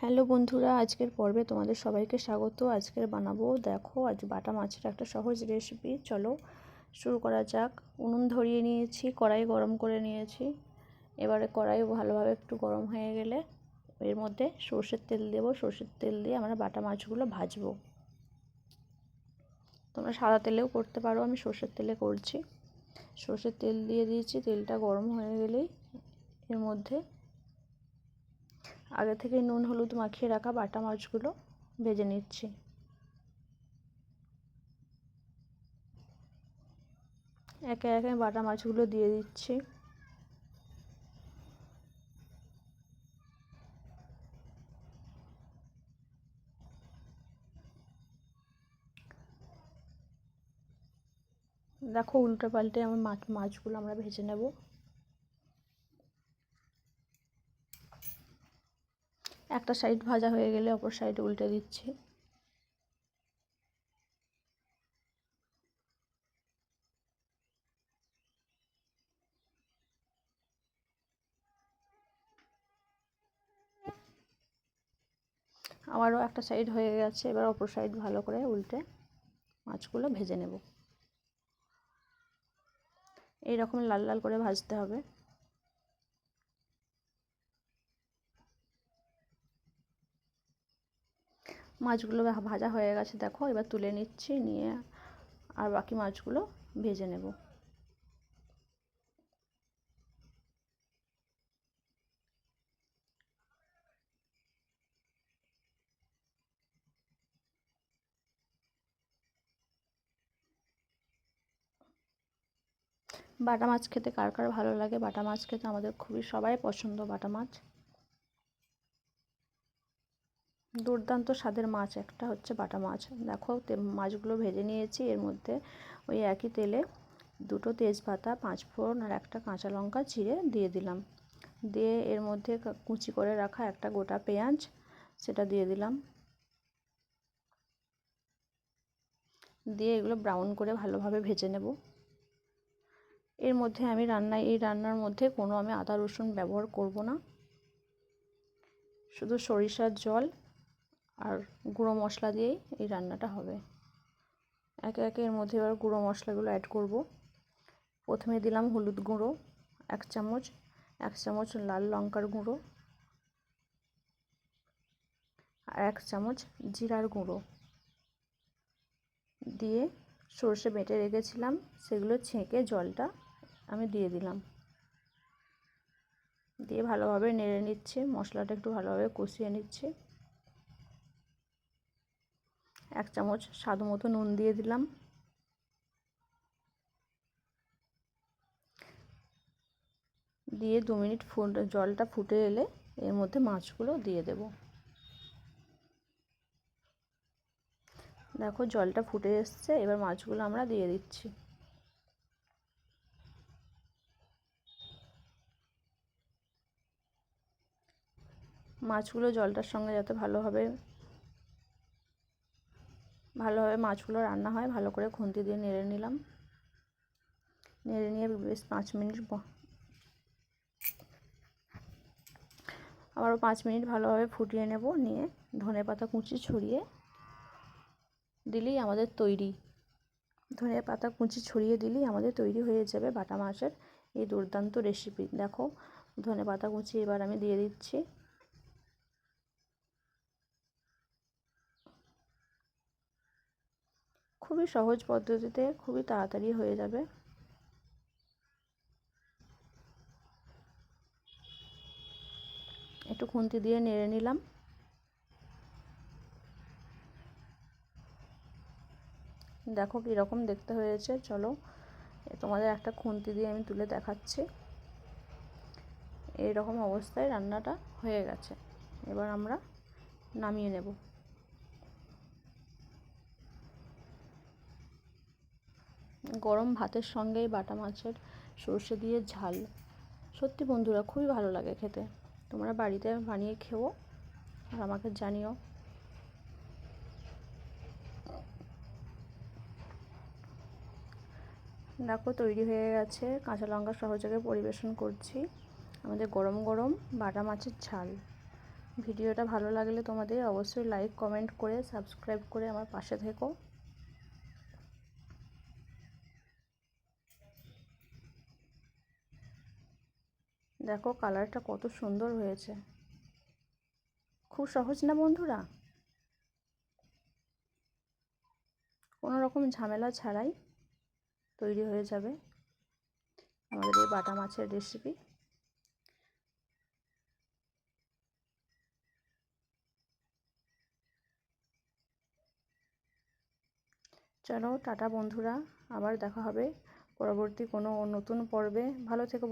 Hello বন্ধুরা, আজকের পর্বে তোমাদের সবাইকে স্বাগত। আজকের বানাবো, দেখো, আজ বাটা মাছের একটা সহজ রেসিপি চলো, শুরু করা যাক। উনুন ধরিয়ে নিয়েছি, কড়াই গরম করে নিয়েছি। এবারে কড়াই ভালোভাবে একটু গরম হয়ে গেলে এর মধ্যে সর্ষের তেল দেবো। সর্ষের তেল দিয়ে আমরা বাটা মাছগুলো ভাজবো। তোমরা সাদা তেলেও করতে পারো, আমি সর্ষের তেলে করছি। সর্ষের তেল দিয়ে দিয়েছি, তেলটা গরম হয়ে গেলেই এর মধ্যে আগে থেকে নুন, হলুদ মাখিয়ে রাখা বাটা মাছগুলো ভেজে নিচ্ছি। একে একে বাটা মাছগুলো দিয়ে দিচ্ছি। দেখো উল্টো পাল্টে আমার মাছ, মাছগুলো আমরা ভেজে নেব। একটা সাইড ভাজা হয়ে গেলে অপর সাইড উল্টে দিচ্ছি। আবারও একটা সাইড হয়ে গেছে, এবার অপর সাইড ভালো করে উল্টে মাছগুলো ভেজে নেব। এইরকম লাল লাল করে ভাজতে হবে। মাছগুলো ভাজা হয়ে গেছে, দেখো, এবার তুলে নিচ্ছি, নিয়ে আর বাকি মাছগুলো ভেজে নেব। বাটা মাছ খেতে কার কার ভালো লাগে? বাটা মাছ খেতে আমাদের খুবই, সবাই পছন্দ বাটা মাছ। দুর্দান্ত স্বাদের মাছ, একটা হচ্ছে বাটা মাছ। দেখো মাছগুলো ভেজে নিয়েছি, এর মধ্যে ওই একই তেলে দুটো তেজপাতা, পাঁচ ফোড়ন আর একটা কাঁচা লঙ্কা চিড়ে দিয়ে দিলাম। দিয়ে এর মধ্যে কুচি করে রাখা একটা গোটা পেঁয়াজ, সেটা দিয়ে দিলাম। দিয়ে এগুলো ব্রাউন করে ভালোভাবে ভেজে নেব। এর মধ্যে আমি রান্নায়, এই রান্নার মধ্যে কোনো আমি আদা রসুন ব্যবহার করব না। শুধু সরিষার জল আর গুঁড়ো মশলা দিয়েই এই রান্নাটা হবে। একে একে এর মধ্যে এবার গুঁড়ো মশলাগুলো অ্যাড করব। প্রথমে দিলাম হলুদ গুঁড়ো, এক চামচ এক চামচ লাল লঙ্কার গুঁড়ো আর এক চামচ জিরার গুঁড়ো। দিয়ে সর্ষে বেটে রেখেছিলাম, সেগুলো ছেঁকে জলটা আমি দিয়ে দিলাম। দিয়ে ভালোভাবে নেড়ে নিচ্ছে, মশলাটা একটু ভালোভাবে কষিয়ে নিচ্ছে। এক চামচ স্বাদ মতো নুন দিয়ে দিলাম। দিয়ে দু মিনিট জলটা ফুটে এলে এর মধ্যে মাছগুলো দিয়ে দেব। দেখো জলটা ফুটে এসছে, এবার মাছগুলো আমরা দিয়ে দিচ্ছি। মাছগুলো জলটার সঙ্গে যাতে ভালোভাবে ভালোভাবে মাছগুলো রান্না হয়, ভালো করে খুন্তি দিয়ে নেড়ে নিলাম। নেড়ে নিয়ে বেশ পাঁচ মিনিট আবারও পাঁচ মিনিট ভালোভাবে ফুটিয়ে নেব, নিয়ে ধনে পাতা কুচি ছড়িয়ে দিলেই আমাদের তৈরি। ধনে পাতা কুচি ছড়িয়ে দিলেই আমাদের তৈরি হয়ে যাবে বাটা মাছের এই দুর্দান্ত রেসিপি দেখো, ধনে পাতা কুচি এবার আমি দিয়ে দিচ্ছি। খুবই সহজ পদ্ধতিতে খুবই তাড়াতাড়ি হয়ে যাবে। একটু খুন্তি দিয়ে নেড়ে নিলাম। দেখো কীরকম দেখতে হয়েছে, চলো। তোমাদের একটা খুন্তি দিয়ে আমি তুলে দেখাচ্ছি। এই রকম অবস্থায় রান্নাটা হয়ে গেছে। এবার আমরা নামিয়ে নেব। গরম ভাতের সঙ্গেই বাটা মাছের সর্ষে দিয়ে ঝাল। সত্যি বন্ধুরা, খুবই ভালো লাগে খেতে। তোমরা বাড়িতে বানিয়ে খেও আর আমাকে জানিও। দেখো, তৈরি হয়ে গেছে কাঁচা লঙ্কা সহযোগে পরিবেশন করছি। আমাদের গরম গরম বাটা মাছের ঝাল। ভিডিওটা ভালো লাগলে তোমাদের অবশ্যই লাইক কমেন্ট করে সাবস্ক্রাইব করে আমার পাশে থেকো। দেখো কালারটা কত সুন্দর হয়েছে। খুব সহজ না বন্ধুরা? কোনো রকম ঝামেলা ছাড়াই তৈরি হয়ে যাবে আমাদের এই বাটা মাছের রেসিপি চলো টাটা বন্ধুরা, আবার দেখা হবে পরবর্তী কোনো নতুন পর্বে। ভালো থেকো